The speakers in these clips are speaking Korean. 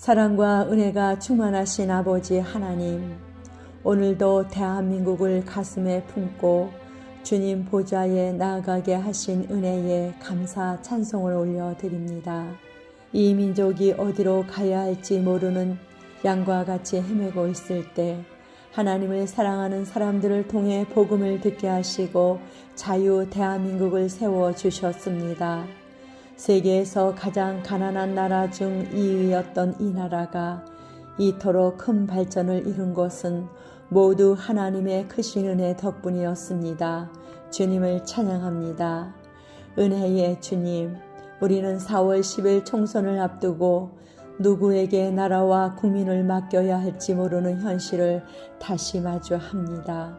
사랑과 은혜가 충만하신 아버지 하나님, 오늘도 대한민국을 가슴에 품고 주님 보좌에 나아가게 하신 은혜에 감사 찬송을 올려드립니다. 이 민족이 어디로 가야 할지 모르는 양과 같이 헤매고 있을 때 하나님을 사랑하는 사람들을 통해 복음을 듣게 하시고 자유 대한민국을 세워 주셨습니다. 세계에서 가장 가난한 나라 중 2위였던 이 나라가 이토록 큰 발전을 이룬 것은 모두 하나님의 크신 은혜 덕분이었습니다. 주님을 찬양합니다. 은혜의 주님, 우리는 4월 10일 총선을 앞두고 누구에게 나라와 국민을 맡겨야 할지 모르는 현실을 다시 마주합니다.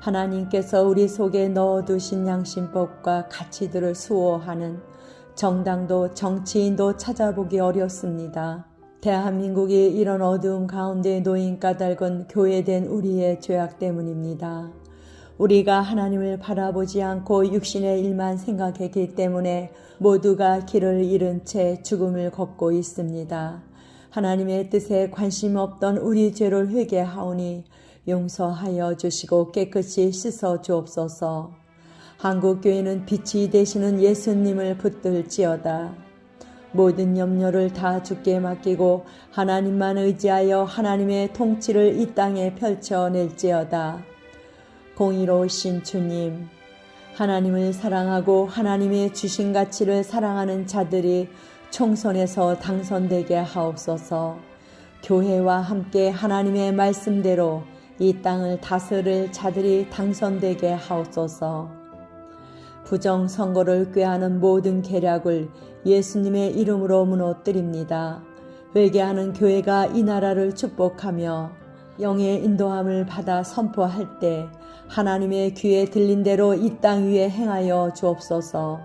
하나님께서 우리 속에 넣어두신 양심법과 가치들을 수호하는 정당도 정치인도 찾아보기 어렵습니다. 대한민국이 이런 어두움 가운데 놓인 까닭은 교회된 우리의 죄악 때문입니다. 우리가 하나님을 바라보지 않고 육신의 일만 생각했기 때문에 모두가 길을 잃은 채 죽음을 걷고 있습니다. 하나님의 뜻에 관심 없던 우리 죄를 회개하오니 용서하여 주시고 깨끗이 씻어 주옵소서. 한국교회는 빛이 되시는 예수님을 붙들지어다. 모든 염려를 다 주께 맡기고 하나님만 의지하여 하나님의 통치를 이 땅에 펼쳐낼지어다. 공의로우신 주님, 하나님을 사랑하고 하나님의 주신 가치를 사랑하는 자들이 총선에서 당선되게 하옵소서. 교회와 함께 하나님의 말씀대로 이 땅을 다스릴 자들이 당선되게 하옵소서. 부정 선거를 꾀하는 모든 계략을 예수님의 이름으로 무너뜨립니다. 회개하는 교회가 이 나라를 축복하며 영의 인도함을 받아 선포할 때 하나님의 귀에 들린 대로 이 땅 위에 행하여 주옵소서.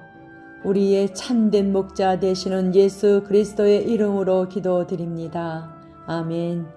우리의 참된 목자 되시는 예수 그리스도의 이름으로 기도드립니다. 아멘.